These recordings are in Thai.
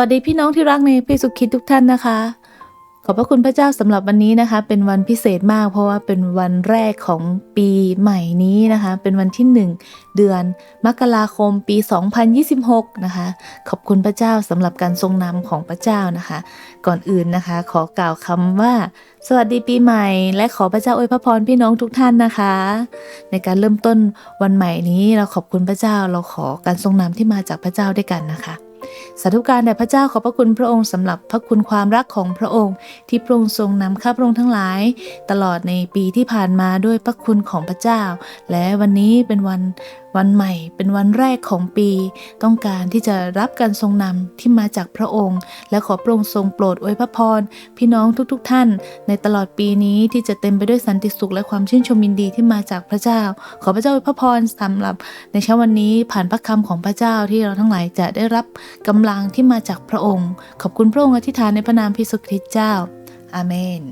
วัสดีพี่น้องที่รักในพระสุคิดทุกท่านนะคะ ขอบพระคุณพระเจ้าสำหรับวันนี้นะคะ เป็นวันพิเศษมาก เพราะว่าเป็นวันแรกของปีใหม่นี้นะคะ เป็นวันที่ 1 เดือนมกราคมปี 2026 นะคะ ขอบคุณพระเจ้าสำหรับการทรงนำของพระเจ้านะคะ ก่อนอื่นนะคะ ขอกล่าวคำว่า สวัสดีปีใหม่ และขอพระเจ้าอวยพระพรพี่น้องทุกท่านนะคะ ในการเริ่มต้นวันใหม่นี้เราขอบคุณพระเจ้าเราขอการทรงนำที่มาจากพระเจ้าด้วยกันนะคะ สาธุการแด่พระเจ้าขอบพระคุณพระองค์สำหรับพระคุณความรักของพระองค์ ที่พระองค์ทรงนำข้าพระองค์ทั้งหลาย ตลอดในปีที่ผ่านมาด้วยพระคุณของพระเจ้า และวันนี้เป็นวัน วันใหม่เป็นวันแรกของปี ต้องการที่จะรับการทรงนำที่มาจากพระองค์ และขอพระองค์ทรงโปรดอวยพระพรพี่น้องทุกๆทท่าน ในตลอดปีนี้ที่จะเต็มไปด้วยสันติสุขและความชื่นชมยินดีที่มาจากพระเจ้า ขอพระเจ้าอวยพระพรสำหรับในเช้าวันนี้ผ่านพระคำของพระเจ้าที่เราทั้งหลายจะได้รับกำลังที่มาจากพระองค์ ขอบคุณพระองค์อธิษฐานในพระนามพระเยซูคริสต์เจ้าอาเมน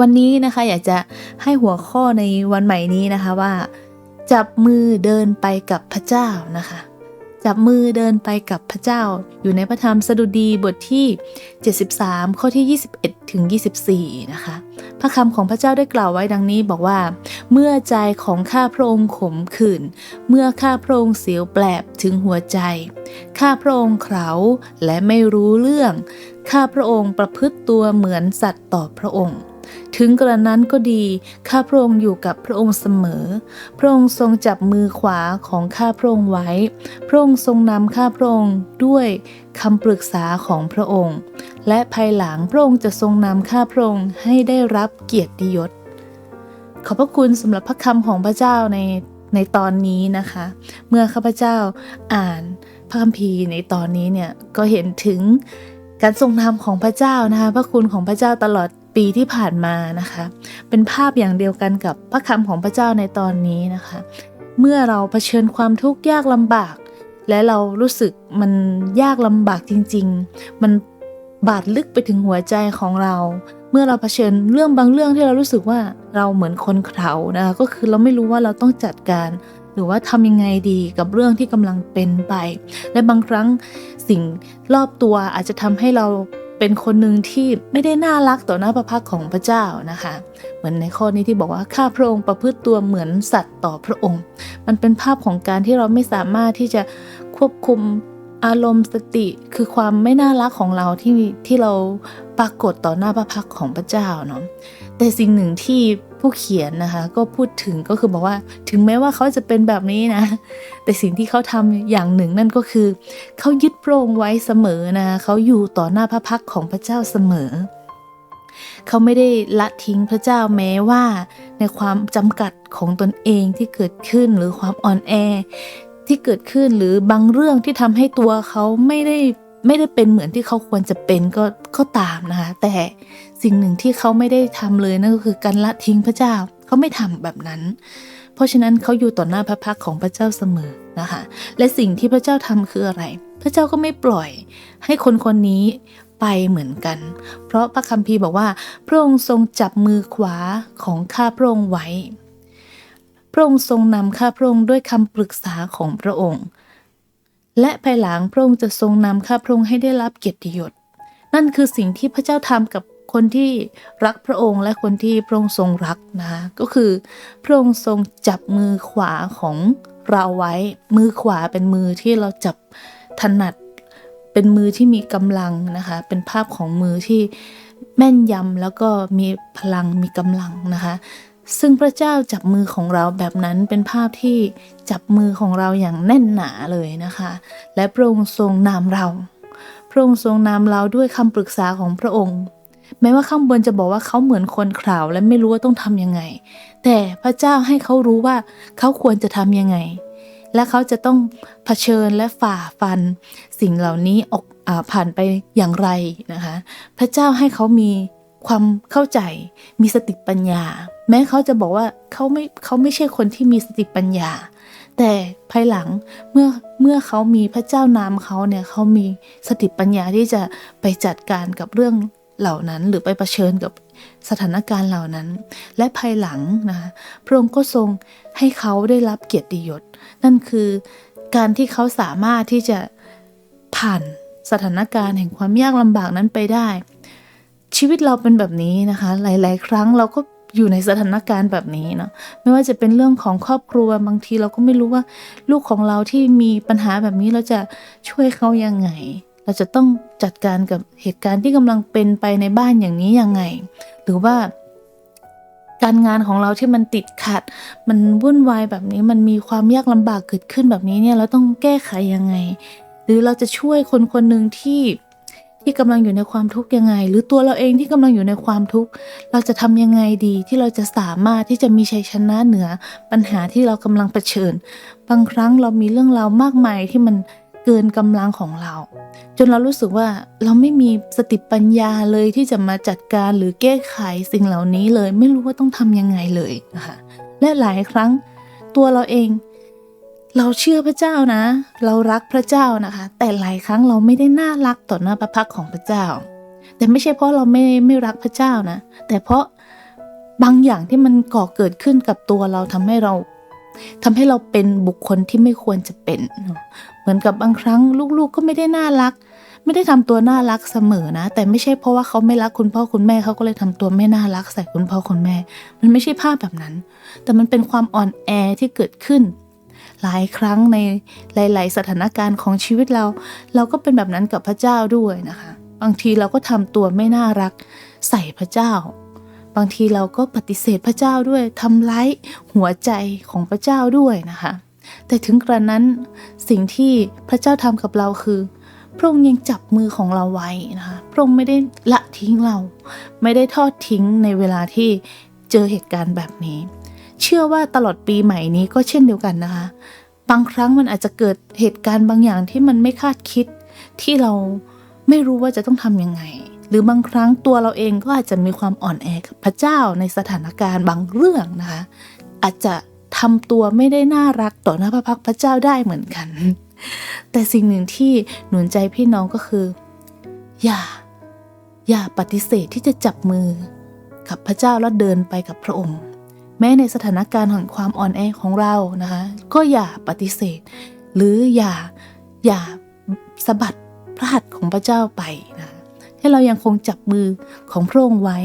วันนี้นะคะอยากจะให้หัวข้อในวันใหม่นี้นะคะว่า จับมือเดินไปกับพระเจ้านะคะ จับมือเดินไปกับพระเจ้า อยู่ในพระธรรมสดุดีบทที่ 73 ข้อที่ 21 ถึง 24 นะคะ พระคำของพระเจ้าได้กล่าวไว้ดังนี้บอกว่า เมื่อใจของข้าพระองค์ขมขื่นเมื่อข้าพระองค์เสียวแปลบถึงหัวใจ ข้าพระองค์เขาและไม่รู้เรื่อง ข้าพระองค์ประพฤติตัวเหมือนสัตว์ต่อพระองค์ ถึงกระนั้นก็ดี ข้าพระองค์อยู่กับพระองค์เสมอ พระองค์ทรงจับมือขวาของข้าพระองค์ไว้ พระองค์ทรงนำข้าพระองค์ด้วยคำปรึกษาของพระองค์ และภายหลังพระองค์จะทรงนำข้าพระองค์ให้ได้รับเกียรติยศ ขอบพระคุณสำหรับพระคำของพระเจ้าในในตอนนี้นะคะ เมื่อข้าพเจ้าอ่านพระคัมภีร์ในตอนนี้เนี่ยก็เห็นถึงการทรงนำของพระเจ้านะคะ พระคุณของพระเจ้าตลอด ปีที่ผ่านมานะคะ เป็นภาพอย่างเดียวกันกับพระคำของพระเจ้าในตอนนี้นะคะ เมื่อเราเผชิญความทุกข์ยากลำบาก และเรารู้สึกมันยากลำบากจริง ๆ มันบาดลึกไปถึงหัวใจของเรา เมื่อเราเผชิญเรื่องบางเรื่องที่เรารู้สึกว่าเราเหมือนคนเขานะคะก็คือเราไม่รู้ว่าเราต้องจัดการ หรือว่าทำยังไงดีกับเรื่องที่กำลังเป็นไป และบางครั้งสิ่งรอบตัวอาจจะทำให้เรา เป็นคนหนึ่งที่ไม่ได้น่ารักต่อหน้าพระพักของพระเจ้านะคะ เหมือนในข้อนี้ที่บอกว่าข้าพระองค์ประพฤติตัวเหมือนสัตว์ต่อพระองค์ มันเป็นภาพของการที่เราไม่สามารถที่จะควบคุมอารมณ์สติคือความไม่น่ารักของเราที่ที่เราปรากฏต่อหน้าพระพักของพระเจ้าเนาะแต่สิ่งหนึ่งที่ ผู้เขียนนะคะ ก็พูดถึงก็คือบอกว่าถึงแม้ว่าเขาจะเป็นแบบนี้นะ แต่สิ่งที่เขาทำอย่างหนึ่งนั่นก็คือ เขายึดพระองค์ไว้เสมอนะเขาอยู่ต่อหน้าพระพักของพระเจ้าเสมอ เขาไม่ได้ละทิ้งพระเจ้าแม้ว่าในความจำกัดของตนเองที่เกิดขึ้นหรือความอ่อนแอที่เกิดขึ้นหรือบางเรื่องที่ทำให้ตัวเขาไม่ได้ไม่ได้เป็นเหมือนที่เขาควรจะเป็นก็ก็ตามนะคะ แต่ สิ่งหนึ่งที่เขาไม่ได้ทำเลยนั่นก็คือการละทิ้งพระเจ้าเขาไม่ทำแบบนั้น เพราะฉะนั้นเขาอยู่ต่อหน้าพระพักของพระเจ้าเสมอนะคะและสิ่งที่พระเจ้าทำคืออะไร พระเจ้าก็ไม่ปล่อยให้คนคนนี้ไปเหมือนกัน เพราะพระคัมภีร์บอกว่า พระองค์ทรงจับมือขวาของข้าพระองค์ไว้ พระองค์ทรงนำข้าพระองค์ด้วยคำปรึกษาของพระองค์ และภายหลังพระองค์จะทรงนำข้าพระองค์ให้ได้รับเกียรติยศนั่นคือสิ่งที่พระเจ้าทำกับ คนที่รักพระองค์และคนที่พระองค์ทรงรักนะคะก็คือพระองค์ทรงจับมือขวาของเราไว้มือขวาเป็นมือที่เราจับถนัดเป็นมือที่มีกำลังนะคะเป็นภาพของมือที่แม่นยำแล้วก็มีพลังมีกำลังนะคะซึ่งพระเจ้าจับมือของเราแบบนั้นเป็นภาพที่จับมือของเราอย่างแน่นหนาเลยนะคะ และพระองค์ทรงนำเรา พระองค์ทรงนำเราด้วยคำปรึกษาของพระองค์ แม้ว่าข้างบนจะบอกว่าเขาเหมือนคนข่าวและไม่รู้ว่าต้องทำยังไง แต่พระเจ้าให้เขารู้ว่าเขาควรจะทำยังไง และเขาจะต้องเผชิญและฝ่าฟัน สิ่งเหล่านี้ออกอผ่านไปอย่างไรนะคะ พระเจ้าให้เขามีความเข้าใจมีสติปัญญา แม้เขาจะบอกว่าเขาไม่เขาไม่ใช่คนที่มีสติปัญญา แต่ภายหลังเมื่อเมื่อเขามีพระเจ้านามเขาเนี่ยเขามีสติปัญญาที่จะไปจัดการกับเรื่อง เหล่านั้นหรือไปเผชิญกับสถานการณ์เหล่านั้น และภายหลังนะคะพระองค์ก็ทรงให้เขาได้รับเกียรติยศ นั่นคือการที่เขาสามารถที่จะผ่านสถานการณ์แห่งความยากลำบากนั้นไปได้ ชีวิตเราเป็นแบบนี้นะคะ หลาย ๆ ครั้งเราก็อยู่ในสถานการณ์แบบนี้เนาะไม่ว่าจะเป็นเรื่องของครอบครัวบางทีเราก็ไม่รู้ว่า ลูกของเราที่มีปัญหาแบบนี้เราจะช่วยเขายังไง เราจะต้องจัดการกับเหตุการณ์ที่กำลังเป็นไปในบ้านอย่างนี้ยังไง หรือว่า การงานของเราที่มันติดขัด มันวุ่นวายแบบนี้มันมีความยากลำบากเกิดขึ้นแบบนี้เนี่ยเราต้องแก้ไขยังไง หรือเราจะช่วยคนคนหนึ่งที่ที่กำลังอยู่ในความทุกข์ยังไง หรือตัวเราเองที่กำลังอยู่ในความทุกข์เราจะทำยังไงดีที่เราจะสามารถที่จะมีชัยชนะเหนือปัญหาที่เรากำลังเผชิญ บางครั้งเรามีเรื่องราวมากมายที่มัน เกินกำลังของเรา จนเรารู้สึกว่าเราไม่มีสติปัญญาเลยที่จะมาจัดการหรือแก้ไขสิ่งเหล่านี้เลย ไม่รู้ว่าต้องทำยังไงเลยนะคะและหลายครั้งตัวเราเอง เราเชื่อพระเจ้านะ เรารักพระเจ้านะคะ แต่หลายครั้งเราไม่ได้น่ารักต่อหน้าพระพักของพระเจ้า แต่ไม่ใช่เพราะเราไม่ไม่รักพระเจ้านะ แต่เพราะบางอย่างที่มันก่อเกิดขึ้นกับตัวเราทำให้เรา ทำให้เราเป็นบุคคลที่ไม่ควรจะเป็น เหมือนกับบางครั้งลูกๆก็ไม่ได้น่ารัก ไม่ได้ทำตัวน่ารักเสมอนะ แต่ไม่ใช่เพราะว่าเขาไม่รักคุณพ่อคุณแม่เขาก็เลยทำตัวไม่น่ารักใส่คุณพ่อคุณแม่ มันไม่ใช่ภาพแบบนั้น แต่มันเป็นความอ่อนแอที่เกิดขึ้น หลายครั้งในหลาย ๆ สถานการณ์ของชีวิตเรา เราก็เป็นแบบนั้นกับพระเจ้าด้วยนะคะ บางทีเราก็ทำตัวไม่น่ารักใส่พระเจ้า บางทีเราก็ปฏิเสธพระเจ้าด้วยทำร้ายหัวใจของพระเจ้าด้วยนะคะ แต่ถึงกระนั้นสิ่งที่พระเจ้าทำกับเราคือ พระองค์ยังจับมือของเราไว้นะคะพระองค์ไม่ได้ละทิ้งเรา ไม่ได้ทอดทิ้งในเวลาที่เจอเหตุการณ์แบบนี้ เชื่อว่าตลอดปีใหม่นี้ก็เช่นเดียวกันนะคะ บางครั้งมันอาจจะเกิดเหตุการณ์บางอย่างที่มันไม่คาดคิดที่เราไม่รู้ว่าจะต้องทำยังไง หรือบางครั้งตัวเราเองก็อาจจะมีความอ่อนแอกับพระเจ้าในสถานการณ์บางเรื่องนะคะ อาจจะทำตัวไม่ได้น่ารักต่อหน้าพระพักพระเจ้าได้เหมือนกัน แต่สิ่งหนึ่งที่หนุนใจพี่น้องก็คือ อย่า อย่าปฏิเสธที่จะจับมือกับพระเจ้าแล้วเดินไปกับพระองค์ แม้ในสถานการณ์แห่งความอ่อนแอของเรานะคะ ก็อย่าปฏิเสธ หรืออย่าอย่าสะบัดพระหัตถ์ของพระเจ้าไปนะ ให้เรายังคงจับมือของพระองค์ไว้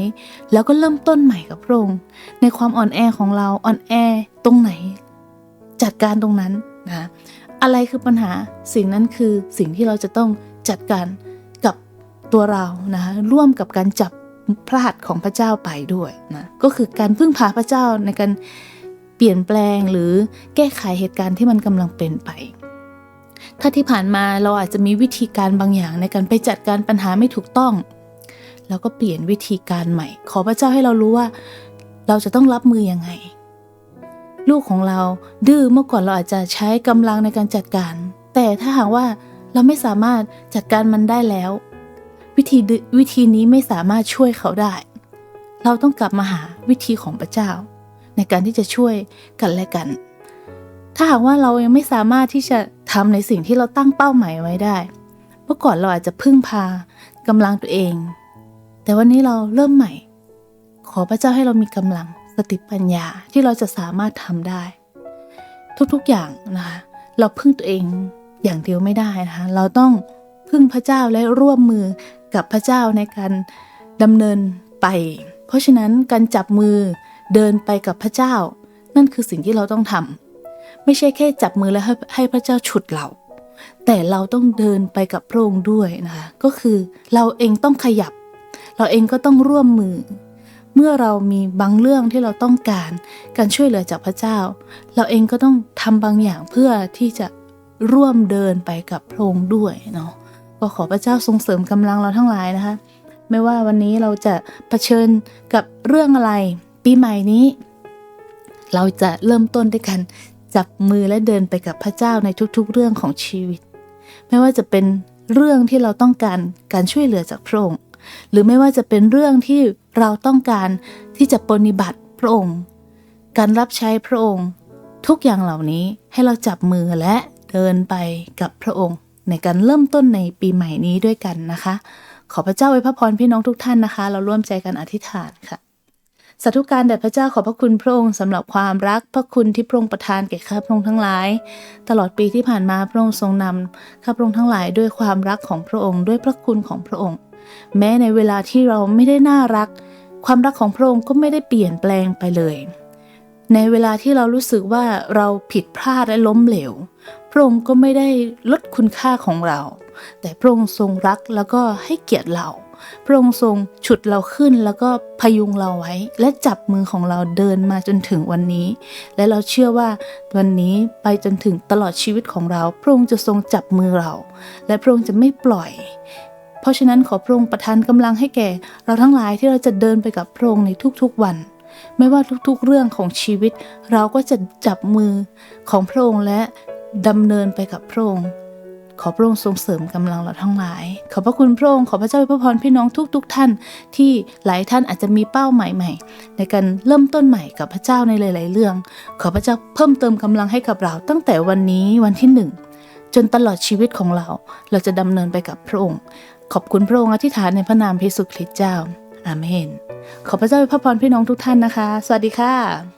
แล้วก็เริ่มต้นใหม่กับพระองค์ในความอ่อนแอของเราอ่อนแอตรงไหน จัดการตรงนั้นนะอะไรคือปัญหาสิ่งนั้นคือสิ่งที่เราจะต้องจัดการกับตัวเรานะร่วมกับการจับพระหัตถ์ของพระเจ้าไปด้วยนะก็คือการพึ่งพาพระเจ้าในการเปลี่ยนแปลงหรือแก้ไขเหตุการณ์ที่มันกำลังเป็นไป ถ้าที่ผ่านมาเราอาจจะมีวิธีการบางอย่างในการไปจัดการปัญหาไม่ถูกต้อง แล้วก็เปลี่ยนวิธีการใหม่ ขอพระเจ้าให้เรารู้ว่า เราจะต้องรับมือยังไง ลูกของเราดื้อเมื่อก่อนเราอาจจะใช้กำลังในการจัดการ แต่ถ้าหากว่าเราไม่สามารถจัดการมันได้แล้ว วิธีวิธีนี้ไม่สามารถช่วยเขาได้ เราต้องกลับมาหาวิธีของพระเจ้า ในการที่จะช่วยกันและกัน ถ้าหากว่าเรายังไม่สามารถที่จะทำในสิ่งที่เราตั้งเป้าหมายไว้ได้ เมื่อก่อนเราอาจจะพึ่งพากำลังตัวเอง แต่วันนี้เราเริ่มใหม่ ขอพระเจ้าให้เรามีกำลังสติปัญญาที่เราจะสามารถทำได้ ทุกๆอย่างนะคะเราพึ่งตัวเองอย่างเดียวไม่ได้นะคะเราต้องพึ่งพระเจ้าและร่วมมือกับพระเจ้าในการดำเนินไป เพราะฉะนั้นการจับมือเดินไปกับพระเจ้า นั่นคือสิ่งที่เราต้องทำ ไม่ใช่แค่จับมือแล้วให้ให้พระเจ้าฉุดเรา แต่เราต้องเดินไปกับพระองค์ด้วยนะคะก็คือเราเองต้องขยับ เราเองก็ต้องร่วมมือ เมื่อเรามีบางเรื่องที่เราต้องการการช่วยเหลือจากพระเจ้า เราเองก็ต้องทำบางอย่างเพื่อที่จะร่วมเดินไปกับพระองค์ด้วยเนาะก็ขอพระเจ้าทรงเสริมกำลังเราทั้งหลายนะคะ ไม่ว่าวันนี้เราจะเผชิญกับเรื่องอะไร ปีใหม่นี้ เราจะเริ่มต้นด้วยกัน จับมือและเดินไปกับพระเจ้าในทุกๆ เรื่องของชีวิต ไม่ว่าจะเป็นเรื่องที่เราต้องการการช่วยเหลือจากพระองค์ หรือไม่ว่าจะเป็นเรื่องที่เราต้องการที่จะปฏิบัติพระองค์ การรับใช้พระองค์ ทุกอย่างเหล่านี้ให้เราจับมือและเดินไปกับพระองค์ ในการเริ่มต้นในปีใหม่นี้ด้วยกันนะคะ ขอพระเจ้าไว้พระพรพี่น้องทุกท่านนะคะ เราร่วมใจกันอธิษฐานค่ะ สาธุการแด่พระเจ้าขอบพระคุณพระองค์สำหรับความรักพระคุณที่พระองค์ประทานแก่ข้าพระองค์ทั้งหลาย ตลอดปีที่ผ่านมาพระองค์ทรงนำข้าพระองค์ทั้งหลายด้วยความรักของพระองค์ด้วยพระคุณของพระองค์ แม้ในเวลาที่เราไม่ได้น่ารัก ความรักของพระองค์ก็ไม่ได้เปลี่ยนแปลงไปเลย ในเวลาที่เรารู้สึกว่าเราผิดพลาดและล้มเหลว พระองค์ก็ไม่ได้ลดคุณค่าของเรา แต่พระองค์ทรงรักแล้วก็ให้เกียรติเรา พระองค์ทรงฉุดเราขึ้นแล้วก็พยุงเราไว้ และจับมือของเราเดินมาจนถึงวันนี้ และเราเชื่อว่าวันนี้ไปจนถึงตลอดชีวิตของเรา พระองค์จะทรงจับมือเรา และพระองค์จะไม่ปล่อย เพราะฉะนั้นขอพระองค์ประทานกำลังให้แก่ เราทั้งหลายที่เราจะเดินไปกับพระองค์ในทุกๆวันไม่ว่าทุกๆเรื่องของชีวิต เราก็จะจับมือของพระองค์และดำเนินไปกับพระองค์ ขอพระองค์ทรงเสริมกำลังเราทั้งหลาย ขอบพระคุณพระองค์ขอพระเจ้าอวยพรพี่น้องทุกๆท่าน ที่หลายท่านอาจจะมีเป้าหมายใหม่ ในการเริ่มต้นใหม่กับพระเจ้าในหลาย ๆ เรื่อง ขอพระเจ้าเพิ่มเติมกำลังให้กับเรา ตั้งแต่วันนี้วันที่หนึ่งจนตลอดชีวิตของเรา เราจะดำเนินไปกับพระองค์ ขอบคุณพระองค์อธิษฐานในพระนามพระเยซูคริสต์เจ้าอาเมน ขอพระเจ้าอวยพรพี่น้องทุกท่านนะคะ สวัสดีค่ะ